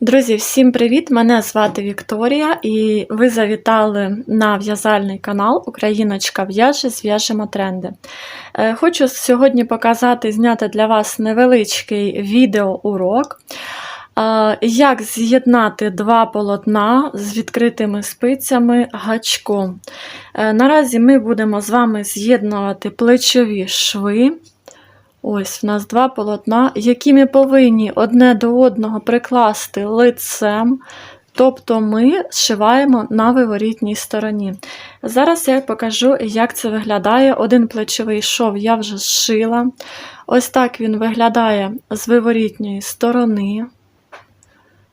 Друзі, всім привіт! Мене звати Вікторія, і ви завітали на в'язальний канал Україночка в'яже, зв'яжемо тренди. Е, Хочу сьогодні показати, зняти для вас невеличкий відеоурок, е, як з'єднати два полотна з відкритими спицями гачком. Е, Наразі ми будемо з вами з'єднувати плечові шви. Ось в нас два полотна, які ми повинні одне до одного прикласти лицем, тобто ми зшиваємо на виворітній стороні. Зараз я покажу, як це виглядає. Один плечовий шов я вже зшила. Ось так він виглядає з виворітньої сторони.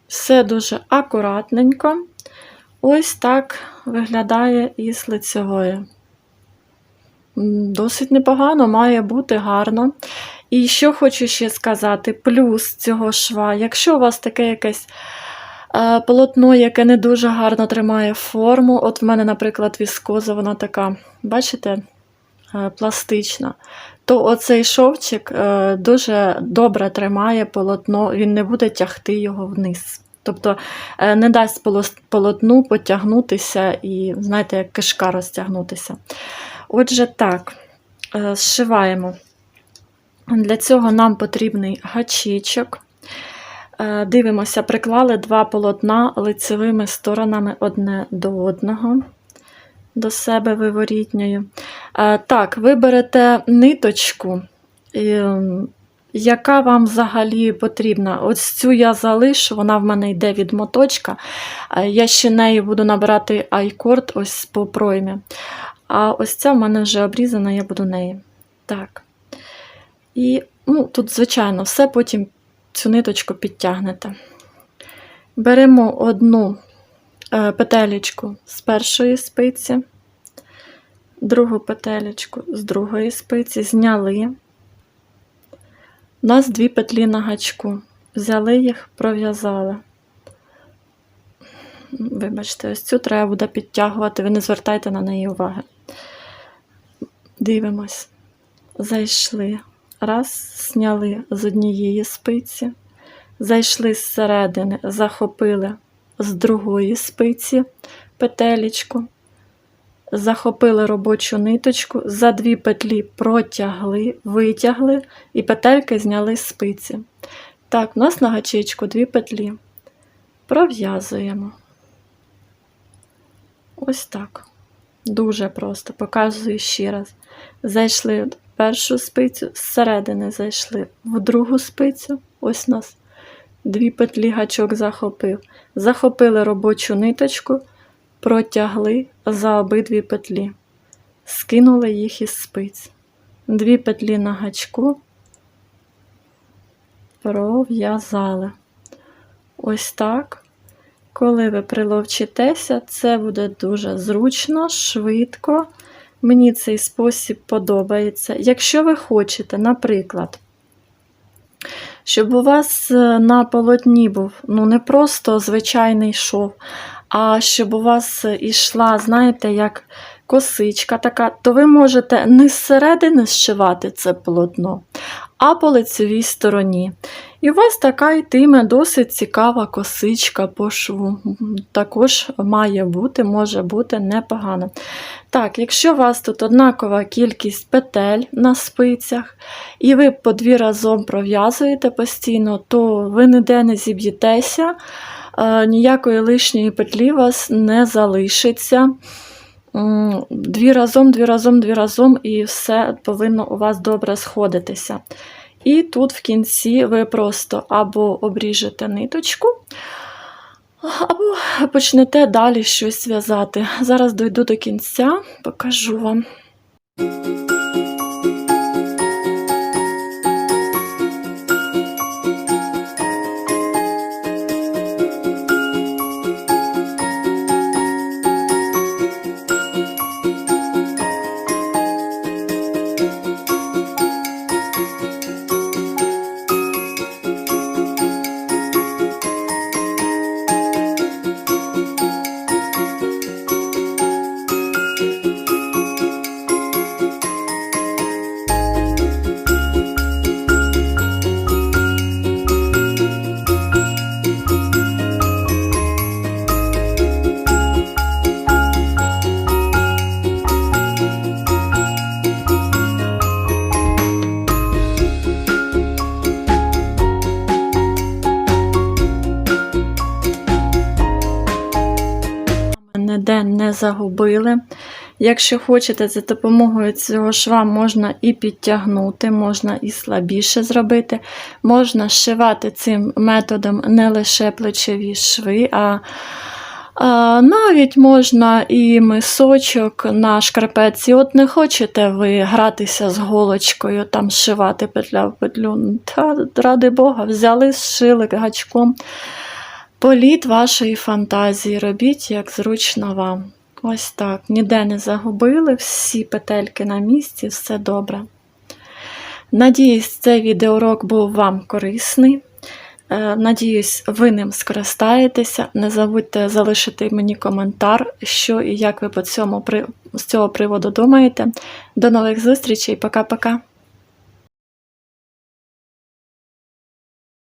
Все дуже акуратненько. Ось так виглядає і з лицевої. Досить непогано, має бути гарно. І що хочу ще сказати: плюс цього шва, якщо у вас таке якесь е, полотно, яке не дуже гарно тримає форму, от в мене, наприклад, віскоза, вона така, бачите, е, пластична, то оцей шовчик е, дуже добре тримає полотно, він не буде тягти його вниз. Тобто е, не дасть полотну потягнутися і, знаєте, як кишка розтягнутися. Отже, так, е, зшиваємо. Для цього нам потрібний гачечок. Е, Дивимося, приклали два полотна лицевими сторонами одне до одного, до себе виворітньою. Е, Так, ви берете ниточку, яка вам взагалі потрібна. Ось цю я залишу, вона в мене йде від моточка. Я ще нею буду набирати айкорд ось по проймі. А ось ця в мене вже обрізана, я буду неї. Так. І ну, тут, звичайно, все потім цю ниточку підтягнете. Беремо одну е, петелечку з першої спиці, другу петелечку з другої спиці, зняли. У нас дві петлі на гачку. Взяли їх, пров'язали. Вибачте, ось цю треба буде підтягувати, ви не звертайте на неї уваги. Дивимось. Зайшли. Раз, зняли з однієї спиці, зайшли зсередини, захопили з другої спиці петелечку, захопили робочу ниточку, за дві петлі протягли, витягли і петельки зняли з спиці. Так, у нас на гачечку дві петлі. Пров'язуємо. Ось так. Дуже просто. Показую ще раз. Зайшли в першу спицю, зсередини зайшли в другу спицю. Ось нас дві петлі гачок захопив. Захопили робочу ниточку, протягли за обидві петлі. Скинули їх із спиць. Дві петлі на гачку. Пров'язали. Ось так. Коли ви приловчитеся, це буде дуже зручно, швидко. Мені цей спосіб подобається. Якщо ви хочете, наприклад, щоб у вас е, на полотні був ну, не просто звичайний шов, а щоб у вас ішла, знаєте, як косичка така, то ви можете не зсередини зшивати це полотно, а по лицевій стороні. І у вас така йтиме досить цікава косичка по шву. Також має бути, може бути непогано. Так, якщо у вас тут однакова кількість петель на спицях, і ви по дві разом пров'язуєте постійно, то ви ніде не зіб'єтеся, е, ніякої лишньої петлі у вас не залишиться. Дві разом, дві разом, дві разом, і все повинно у вас добре сходитися. І тут в кінці ви просто або обріжете ниточку, або почнете далі щось в'язати. Зараз дойду до кінця, покажу вам. Не загубили. Якщо хочете, за допомогою цього шва можна і підтягнути, можна і слабіше зробити. Можна зшивати цим методом не лише плечові шви, а навіть можна і мисочок на шкарпетці. От не хочете ви гратися з голочкою, там зшивати петля в петлю. Та, ради Бога, взяли, зшили гачком. Політ вашої фантазії, робіть, як зручно вам. Ось так. Ніде не загубили, всі петельки на місці, все добре. Надіюсь, цей відеоурок був вам корисний. Е, Надіюсь, ви ним скористаєтеся. Не забудьте залишити мені коментар, що і як ви по цьому, з цього приводу думаєте. До нових зустрічей, пока-пока.